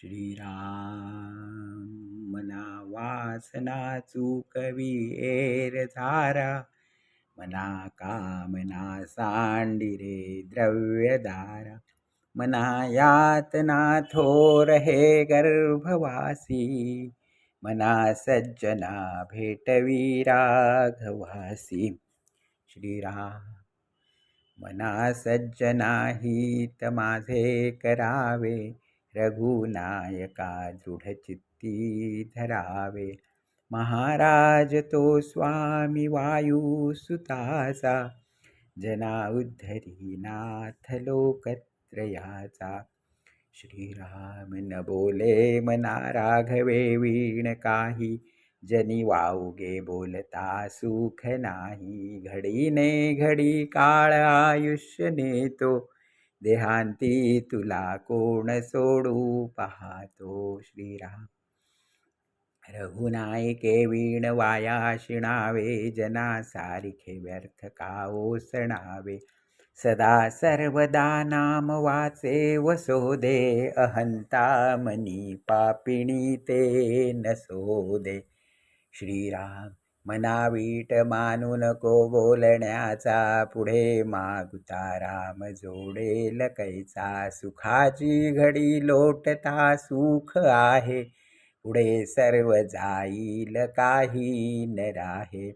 श्रीराम मना वासना चुकवी एर धारा मना कामना सांडिरे द्रव्यदारा मना यातना थोर हे गर्भवासी मना सज्जना भेटवी राघवासी श्रीराम मना सज्जना हित माझे करावे रघुनायका दृढचित्ती धरावे। महाराज तो स्वामी वायुसुताचा जना उद्धरी नाथ लोकत्रयाचा। श्रीराम न बोले मना राघवे वीण काही जनी वाऊगे बोलता सुख नाही। घडीने घडी काळ आयुष्य नेतो देहांती तुला कोण सोडू पाहतो श्रीराम. रघुनायके वीण वाया शिणावे जना सारिखे व्यर्थ का ओसणावे. सदा सर्वदा नाम वाचे वसोदे अहंता मनी पापिणी ते नसोदे श्रीराम मनावीट मानू नको बोलण्याचा पुढे मागुता राम जोडेल कैचा सुखाची घडी लोटता सुख आहे पुढे सर्व जाईल काही न राहे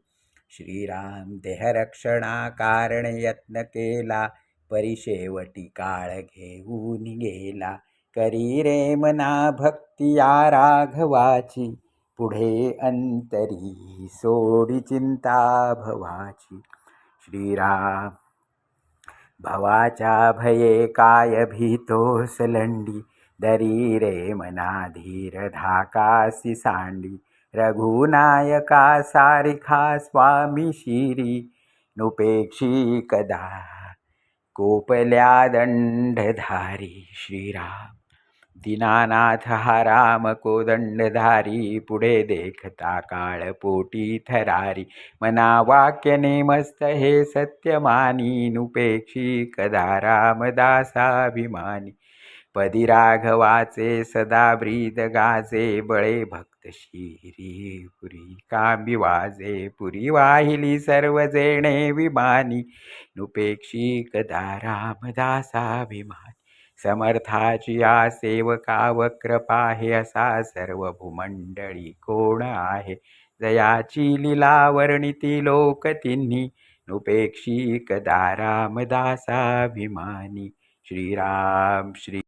श्रीराम देहरक्षणा कारण यत्न केला परिशेवटी काळ घेऊन गेला. करी रे मना भक्ती या राघवाची पुढे अंतरी सोडी चिंता भवाची. श्रीराम भवाच्या भये काय भीतो सलंडी दरी रे मना धीर धाकासी सांडी. रघुनायका सारिखा स्वामी शिरी. नुपेक्षी कदा कोपल्या दंडधारी? श्रीराम. दीनानाथ हा राम कोदंडधारी पुढे देखता काळ पोटी थरारी। मना वाक्य नेमस्त हे सत्यमानी नुपेक्षी कदा रामदासाभिमानी। पदी राघवाचे सदा ब्रीद गाजे बळे भक्त शिरी पुरी कांबी वाजे पुरी वाहिली सर्व जेणे विमानी। नुपेक्षी कदा रामदासाभिमानी। समर्थाची या सेवका वक्रपा हे असा सर्व भूमंडळी कोण आहे? जयाची लिला वर्णिती लोक तिन्ही नुपेक्षी कदा रामदासाभिमानी? श्रीराम श्री